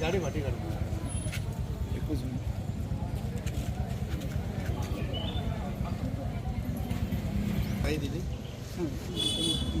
गाडी भाटी गाडी एकूच दिली किती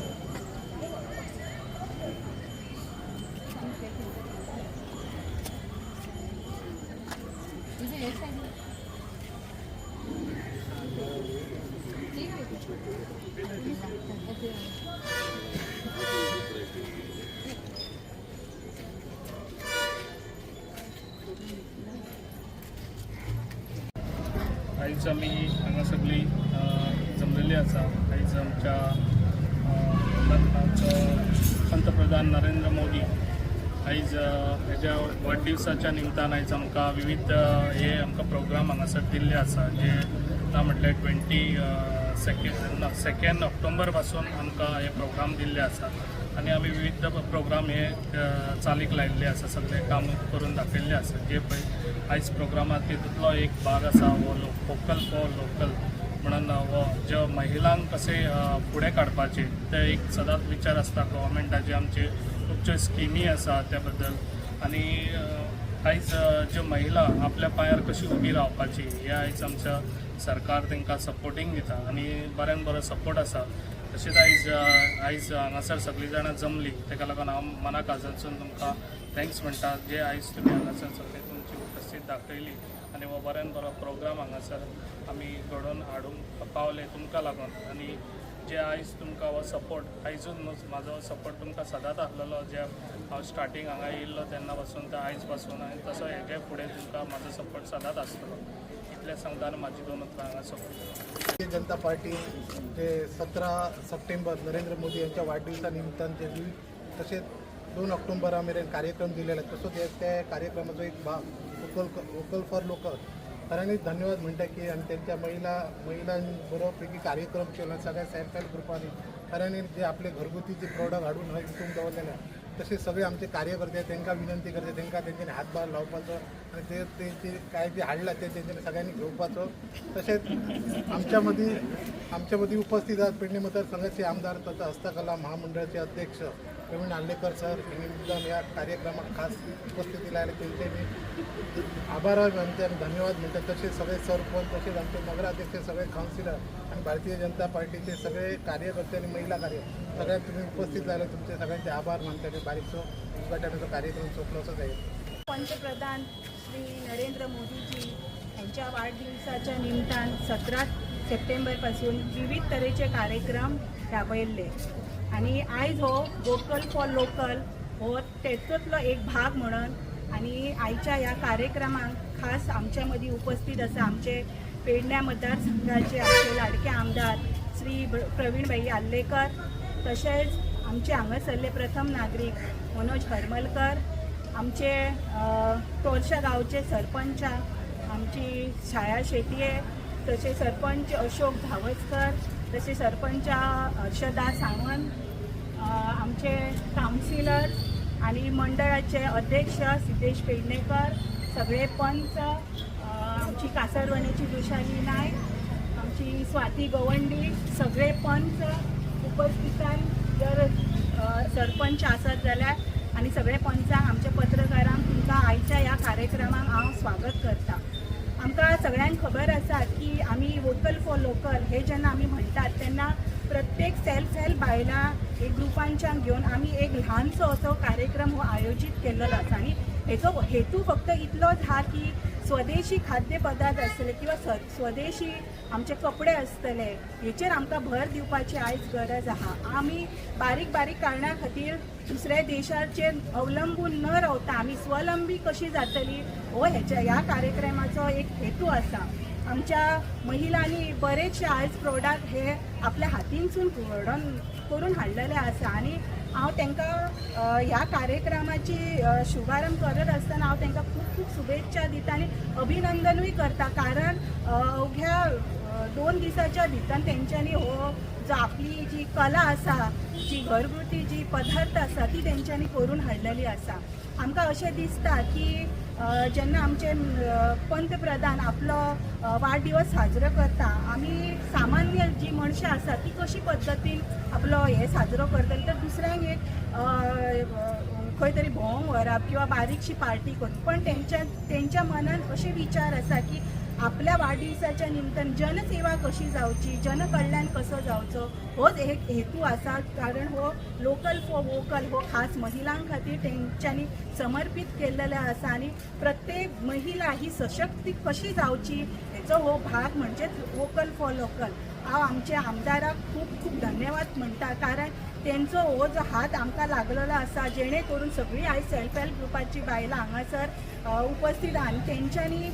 आयज आमी हांगा सगळी जमलेली आसा आयज आमच्या आमचो पंतप्रधान नरेंद्र मोदी आयज अ, हेज्या वाडदिवसाच्या निमतान आयज आमकां विविध हे आमकां प्रोग्राम हांगासर दिल्ले आसा जे ना म्हटल्यार ट्वेंटी सेकेंड सेकेंड ऑक्टोबरपासून आमकां हे प्रोग्राम दिल्ले आसा. आनी आमी विविध प्रोग्राम हे चालीक लायिल्ले आसा सगळे काम करून दाखयल्ले आसा जे पळय आयज प्रोग्रामांत तितूंतलो एक भाग आसा हो लोकल फॉर लोकल. म्हणून हो ज्यो महिलांक कशें फुडें काडपाचे ते एक सदांच विचार आसता गव्हर्मेंटाचे आमचे खुबश्यो स्किमी आसा त्या बद्दल आनी आयज ज्यो महिला आपल्या पांयार कशी उबी रावपाची हे आयज आमच्या सरकार तांकां सपोर्टींग दिता आनी बऱ्यान बरो सपोर्ट आसा तशेंच आयज आयज हांगासर सगळीं जाणां जमली. ताका लागून हांव मना काजलसून तुमकां थँक्स म्हणटा जे आयज तुमी हांगासर सगळे तुमची उपस्थित दाखयली आनी हो बऱ्यान बरो प्रोग्राम हांगासर आमी घडोवन हाडूंक पावले तुमकां लागून. आनी जे आयज तुमकां हो सपोर्ट आयजून म्हाजो सपोर्ट तुमकां सदांच आसलेलो जे हांव स्टार्टींग हांगा येयल्लो तेन्ना पासून ते आयजपासून आनी तसो हेजे फुडें तुमकां म्हाजो सपोर्ट सदांच आसतलो. इतलें सांगताना म्हाजी दोन उतरां हांगा सपोर्ट भारतीय जनता पार्टी जे सतरा सप्टेंबर नरेंद्र मोदी यांच्या वाढदिवसा निमित्तान जे तसेच दोन ऑक्टोबरा मेरेन कार्यक्रम दिलेले तसोच हे त्या कार्यक्रमाचो एक भाग. वोकल वोकल फॉर लोकल सरांनी धन्यवाद म्हणटा की आणि त्यांच्या महिला महिलांबरोबरपैकी कार्यक्रम केला सगळ्या सेल्फ हेल्प ग्रुपांनी सरांनी जे आपले घरगुती जे प्रॉडक्ट हाडून हय विकूंक दवरलेले आहे, सगळे आमचे कार्यकर्ते त्यांना विनंती करते त्यांना त्यांच्यानी हातभार लावपाचो आणि ते तेंचे काय जे हाडला ते त्यांच्यानी सगळ्यांनी घेवपाचो तसेच आमच्या मदीं आमच्या मदीं उपस्थित आहेत पेडणे मतदारसंघाचे आमदार तथा हस्तकला महामंडळाचे अध्यक्ष प्रवीण आल्लेकर सर यांनी मुद्दाम या कार्यक्रमात खास उपस्थिती लायले त्यांचे मी आभार मानते आणि धन्यवाद म्हणतात तसेच सगळे सरपंच तसेच आमचे नगराध्यक्ष सगळे काउन्सिलर आणि भारतीय जनता पार्टीचे सगळे कार्यकर्ते आणि महिला कार्य सगळ्यात तुम्ही उपस्थित झाले तुमचे सगळ्यांचे आभार मानते आणि बारीकसो उद्घाटनाचा कार्यक्रम सोपलोच आहे. पंतप्रधान श्री नरेंद्र मोदीजी यांच्या वाढदिवसाच्या निमित्तान सतरा सप्टेंबरपासून विविध तऱ्हेचे कार्यक्रम राबयल्ले आणि आयज हो वोकल फॉर लोकल हो तेचोतलो एक भाग म्हणून. आणि आयच्या ह्या कार्यक्रमाक खास आमच्या मदीं उपस्थित आसा आमचे पेडण्या मतदारसंघाचे आमचे लाडके आमदार श्री प्रवीण भाई आल्लेकर तशेंच आमचे हांगासरले प्रथम नागरीक मनोज हरमलकर आमचे तोरशा गांवचे सरपंच आमची छाया शेटये तसे सरपंच अशोक धावजकर जसे सरपंच हर्षदा सावंत आमचे काउन्सिलर आणि मंडळाचे अध्यक्ष सिद्धेश पेडणेकर सगळे पंच आमची कासरवण्याची दुशाली नायक आमची स्वाती गवंडी सगळे पंच उपस्थितान जर सरपंच आसत जाल्यार आनी सगळे पंचांक आमच्या पत्रकारांक तुमकां आयच्या ह्या कार्यक्रमाक हांव स्वागत करता आमकां सगळ्यांक खबर आसा की आमी वोकल फॉर लोकल हे जेन्ना आमी म्हणटात तेन्ना प्रत्येक सेल्फ हेल्प बायलां एक ग्रुपांच्यान घेवन आमी एक ल्हानसो असो कार्यक्रम हो आयोजीत केल्लो आसा. आनी हेचो हेतू फक्त इतलोच हा की स्वदेशी खाद्य पदार्थ आसतले किंवा स्व स्वदेशी आमचे कपडे आसतले हेचेर आमकां भर दिवपाची आयज गरज आहा. आमी बारीक बारीक कारणां खातीर दुसऱ्या देशाचेर अवलंबून न रावता आमी स्वलंबी कशी जातली हो हेच्या ह्या कार्यक्रमाचो एक हेतू आसा. आमच्या महिलांनी बरेचशे आयज प्रोडक्ट हे आपल्या हातीनसून घडोवन करून हाडलेले आसा आनी हांव तांकां ह्या कार्यक्रमाची शुभारंभ करत आसतना हांव तांकां खूब खूब शुभेच्छा दिता आनी अभिनंदनूय करता. कारण अवघ्या दोन दिसाच्या भितर तेंच्यांनी हो जो आपली जी कला आसा जी घरगुती जी पदार्थ आसा ती तेंच्यांनी करून हाडलेली आसा आमकां अशें दिसता की जेन्ना आमचे पंतप्रधान आपलो वाडदिवस साजरो करता आमी सामान्य जी मनशां आसा ती कशी पद्दतीन आपलो हे साजरो करतली तर दुसऱ्यांक एक खंय तरी भोंवंक व्हरप किंवा बारीकशी पार्टी करप पण तेंच्या तेंच्या मनान अशे विचार आसा की आपल्या वाडदिवसाच्या निमतान जनसेवा कशी जावची जनकल्याण कसो जावचो होच एक हेतू आसा कारण हो लोकल फॉर वोकल हो खास महिलां खातीर तेंच्यांनी समर्पीत केल्लेले आसा आनी प्रत्येक महिला ही सशक्त कशी जावची हेचो हो भाग म्हणजेच वोकल फॉर लोकल हांव आमच्या आमदाराक खूब खूब धन्यवाद म्हणटा कारण तेंचो हो जो हात आमकां लागलेलो आसा जेणे करून सगळीं आयज सेल्फ हेल्प ग्रुपाची बायलां हांगासर उपस्थित आहा आनी तेंच्यांनी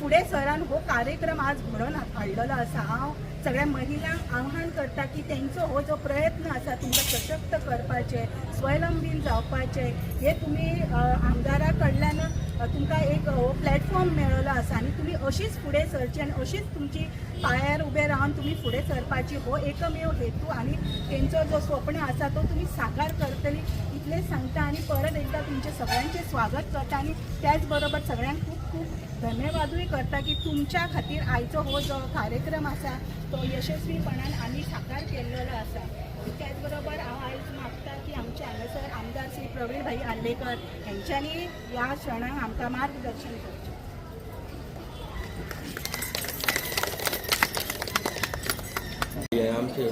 फुडें सरान हो कार्यक्रम आज घडोवन हाडलेलो आसा हांव सगळ्या महिलांक आव्हान करता की तेंचो हो जो प्रयत्न आसा तुमकां सशक्त करपाचे स्वयंलंबीन जावपाचे हे तुमी आमदारा कडल्यान तुमकां एक प्लॅटफॉर्म मेळिल्लो आसा आनी तुमी अशीच फुडें सरची आनी अशीच तुमची पांयार उबे रावन तुमी फुडें सरपाची हो एकमेव हेतू आनी तेंचो जो स्वप्न आसा तो तुमी साकार करतली इतलेंच सांगता आनी परत एकदा तुमचे सगळ्यांचे स्वागत करता आनी त्याच बरोबर सगळ्यांक खूब खूब धन्यवादूय करता की तुमच्या खातीर आयचो हो जो कार्यक्रम आसा तो यशस्वीपणान आमी साकार केल्लो आसा त्याच बरोबर हांव आयज मागता की आमचे हांगासर आमदार श्री प्रवीण भाई आर्लेकर हेंच्यांनी ह्या क्षणाक आमकां मार्गदर्शन करचें आमचे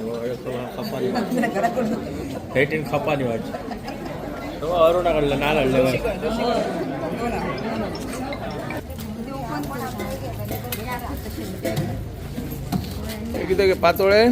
खपानी वाटची अरुणा कडलं नाल हाडले किती पातोळे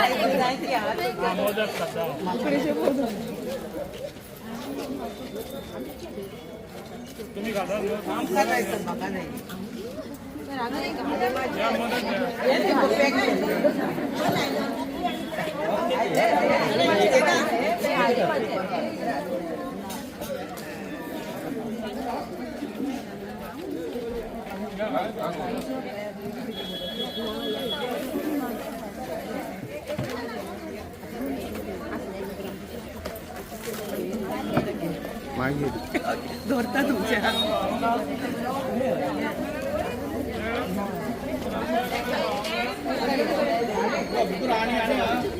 हा, मोदक कसा? तुम्ही खाता या आणि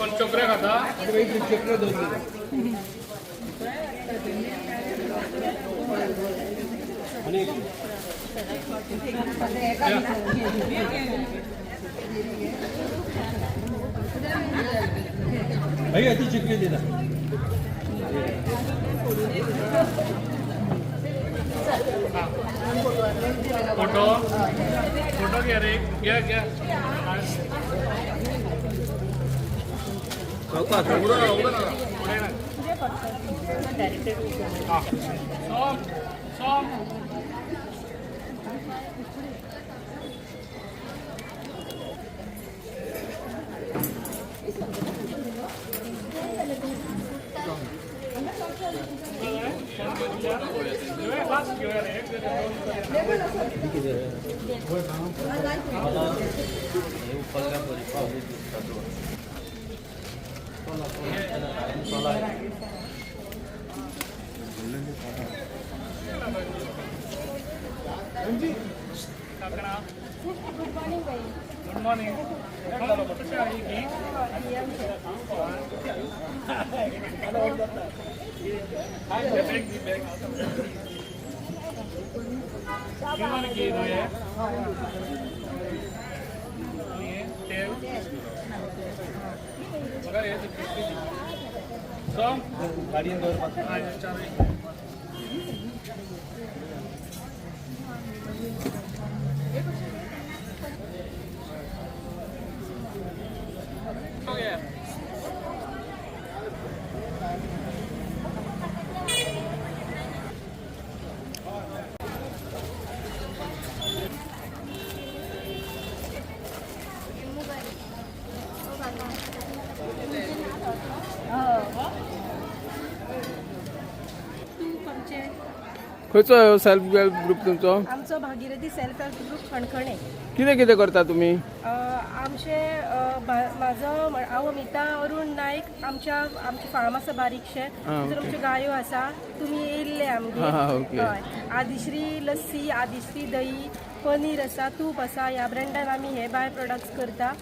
पण चोकऱ्या खाता. भैया ती चिकली दिला फोटो फोटो घ्या रे घ्या घ्या उघडं नका, उघडं नका. पुढे नका. हा. सॉम, सॉम. पाच घेऊया रे एक किती दे? हे कोल्हापुरी पावली दिसतात दोन. काकणा गुड मॉर्निंग किमान बघा हे सो गाडी चार तूप आमचे खंयचो सेल्फ हेल्प ग्रुप तुमचो आमचो भागीरथी सेल्फ हेल्प ग्रुप खणखणे. कितें कितें करता तुमी आमचे म्हाजो हांव अमिता अरुण नायक आमच्या आमचे फार्म आसा बारीकशे आमच्यो गायो आसा तुमी येयल्ले आमगे हा, हा. हय. आदिश्री लस्सी आदिश्री दही पनीर आसा तूप आसा ह्या ब्रँडान आमी हे बाय प्रोडक्ट्स करता.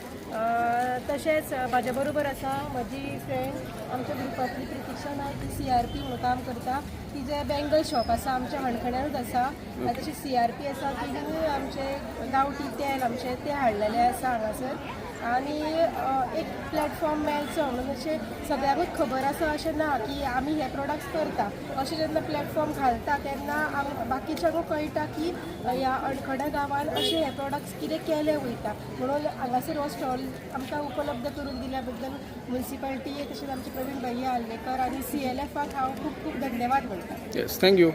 तशेंच म्हाज्या बरोबर आसा म्हजी फ्रेंड आमच्या ग्रुपांतली प्रतीक्षा नायक ती सी आर पी म्हणून काम करता. तिजें बँगल शॉप आसा आमच्या हणखण्यारूच आसा तशें सी आर पी आसा तिणें आमचे गांवठी तेल आमचे ते हाडलेले आसा हांगासर आनी एक प्लॅटफॉर्म मेळचो म्हणून अशें सगळ्यांकूच खबर आसा अशें ना की आमी हे प्रोडक्ट्स करता. अशें जेन्ना प्लॅटफॉर्म घालता तेन्ना आम- बाकीच्यांकूय कळटा की ह्या अडखड्या गांवान अशे हे प्रोडक्ट्स कितें केले वयता म्हणून हांगासर हो स्टॉल आमकां उपलब्ध करून दिल्या बद्दल म्युन्सिपाल्टी तशेंच आमचे प्रवीण भैया आल्लेकर आनी सी एल एफाक हांव खूब खूब धन्यवाद म्हणटा येस थँक्यू